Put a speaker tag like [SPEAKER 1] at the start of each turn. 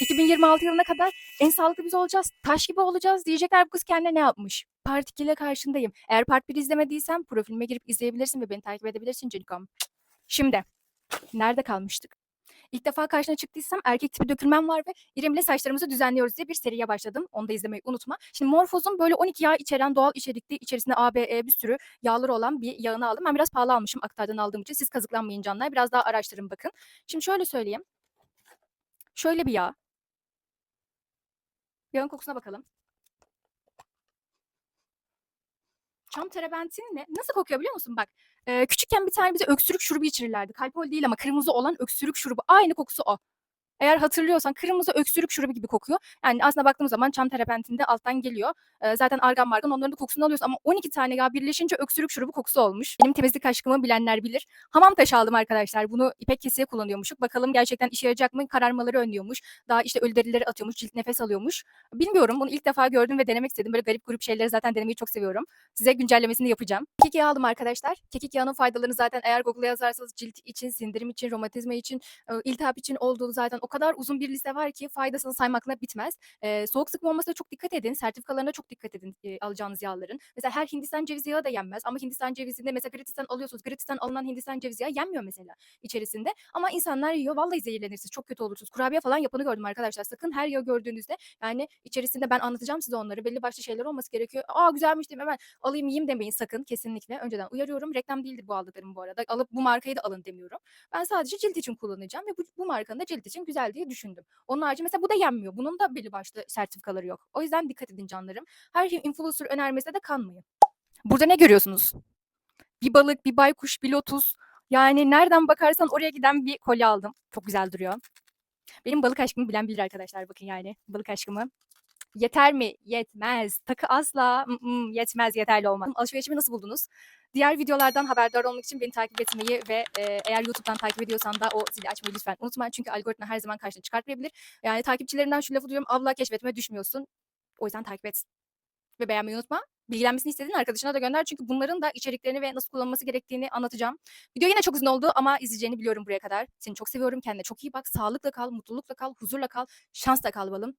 [SPEAKER 1] 2026 yılına kadar en sağlıklı biz olacağız. Taş gibi olacağız diyecekler bu kız kendine ne yapmış? Part 2 ile karşındayım. Eğer Part 1 izlemediysen profilime girip izleyebilirsin ve beni takip edebilirsin Canikom. Şimdi nerede kalmıştık? İlk defa karşına çıktıysam erkek tipi dökülmem var ve İrem'le saçlarımızı düzenliyoruz diye bir seriye başladım. Onu da izlemeyi unutma. Şimdi Morphos'un böyle 12 yağ içeren doğal içerikli içerisinde A, B, E bir sürü yağları olan bir yağını aldım. Ben biraz pahalı almışım aktardan aldığım için. Siz kazıklanmayın canlar. Biraz daha araştırın bakın. Şimdi şöyle söyleyeyim. Şöyle bir yağ. Yağın kokusuna bakalım. Çam terebentin ne? Nasıl kokuyor biliyor musun? Bak e, küçükken bir tane bize öksürük şurubu içirirlerdi. Kalpol değil ama kırmızı olan öksürük şurubu. Aynı kokusu o. Eğer hatırlıyorsan kırmızı öksürük şurubu gibi kokuyor. Yani aslında baktığımız zaman çam terapentinde alttan geliyor. Ee, zaten argan margan onların da kokusunu alıyorsun ama 12 tane yağ birleşince öksürük şurubu kokusu olmuş. Benim temizlik aşkımı bilenler bilir. Hamam taşı aldım arkadaşlar. Bunu ipek kesiye kullanıyormuşuk. Bakalım gerçekten işe yarayacak mı? Kararmaları önlüyormuş. Daha işte ölü atıyormuş. Cilt nefes alıyormuş. Bilmiyorum. Bunu ilk defa gördüm ve denemek istedim. Böyle garip grup şeyleri zaten denemeyi çok seviyorum. Size güncellemesini yapacağım. Kekik yağı aldım arkadaşlar. Kekik yağının faydalarını zaten eğer Google'a yazarsanız cilt için, sindirim için, romatizma için, e, iltihap için olduğu zaten o kadar uzun bir liste var ki faydasını saymakla bitmez. E, soğuk sıkma olmasına çok dikkat edin. Sertifikalarına çok dikkat edin e, alacağınız yağların. Mesela her Hindistan cevizi yağı da yenmez ama Hindistan cevizinde mesela Gratis'ten alıyorsunuz. Gratis'ten alınan Hindistan cevizi yağı yenmiyor mesela içerisinde. Ama insanlar yiyor. Vallahi zehirlenirsiniz. Çok kötü olursunuz. Kurabiye falan yapanı gördüm arkadaşlar. Sakın her yağı gördüğünüzde yani içerisinde ben anlatacağım size onları. Belli başlı şeyler olması gerekiyor. Aa güzelmiş diyeyim hemen alayım yiyeyim demeyin sakın kesinlikle. Önceden uyarıyorum. Reklam değildir bu aldıklarım bu arada. Alıp bu markayı da alın demiyorum. Ben sadece cilt için kullanacağım ve bu, bu markanın da cilt için güzel diye düşündüm. Onun harici mesela bu da yenmiyor. Bunun da belli başlı sertifikaları yok. O yüzden dikkat edin canlarım. Her şey influencer önermesine de kanmayın. Burada ne görüyorsunuz? Bir balık, bir baykuş, bir lotus. Yani nereden bakarsan oraya giden bir kolye aldım. Çok güzel duruyor. Benim balık aşkımı bilen bilir arkadaşlar bakın yani. Balık aşkımı. Yeter mi? Yetmez. Takı asla mm, yetmez, yeterli olmaz. Alışverişimi nasıl buldunuz? Diğer videolardan haberdar olmak için beni takip etmeyi ve e, eğer YouTube'dan takip ediyorsan da o zili açmayı lütfen unutma. Çünkü algoritma her zaman karşına çıkartmayabilir. Yani takipçilerinden şu lafı duyuyorum. Abla keşfetme düşmüyorsun. O yüzden takip et. Ve beğenmeyi unutma. Bilgilenmesini istediğin arkadaşına da gönder. Çünkü bunların da içeriklerini ve nasıl kullanılması gerektiğini anlatacağım. Video yine çok uzun oldu ama izleyeceğini biliyorum buraya kadar. Seni çok seviyorum. Kendine çok iyi bak. Sağlıkla kal, mutlulukla kal, huzurla kal, şansla kal balım.